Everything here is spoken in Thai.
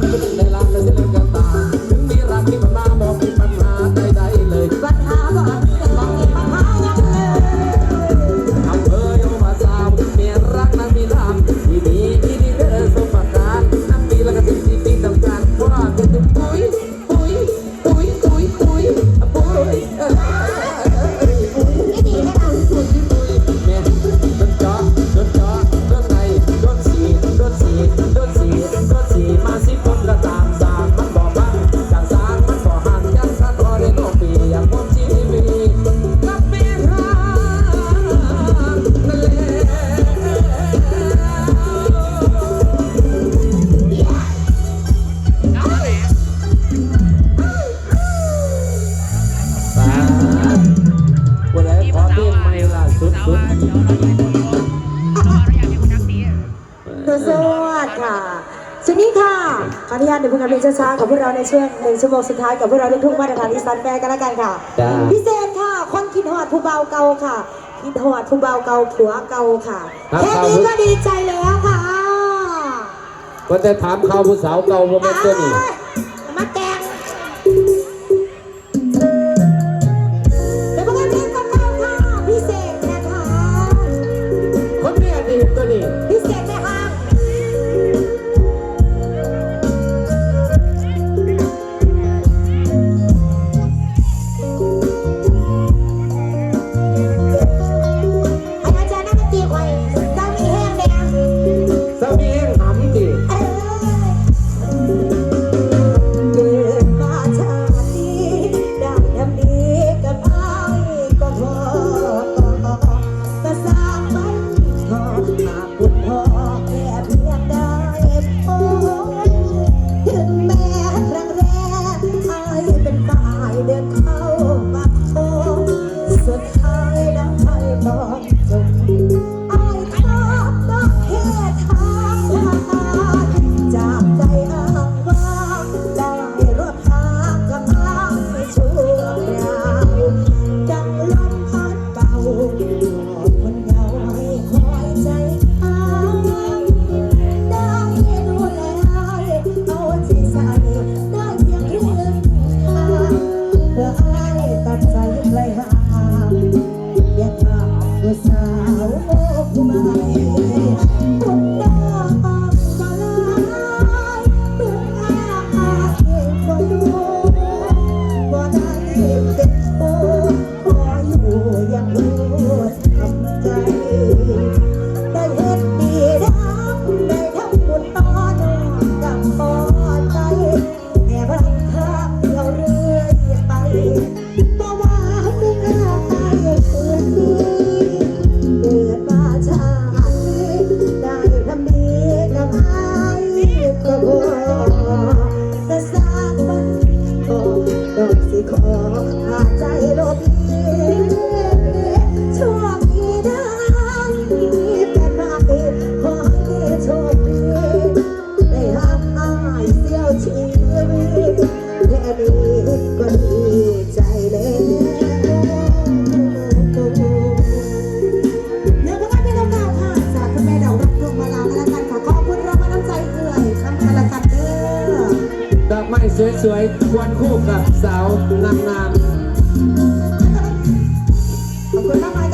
ก็ถึง สวัสดิ์ค่ะชุดนี้ค่ะขออนุญาตเดี๋ยวพูดกันเป็นช้าๆกับพวกเราในช่วงหนึ่งชั่วโมงสุดท้ายกับพวกเราในทุกมาตรฐานอีสานแฟร์กันแล้วกันค่ะ จ้า พิเศษค่ะ คนคิดหอดผู้เบาเก่าค่ะ คิดหอดผู้เบาเก่าผัวเก่าค่ะแค่นี้ก็ดีใจแล้วค่ะก็จะถามข่าวผู้สาวเก่าโมเมนต์ตัวนี้ that ใจโลดี สวยๆควรคู่กับสาวงามๆขอบคุณมาก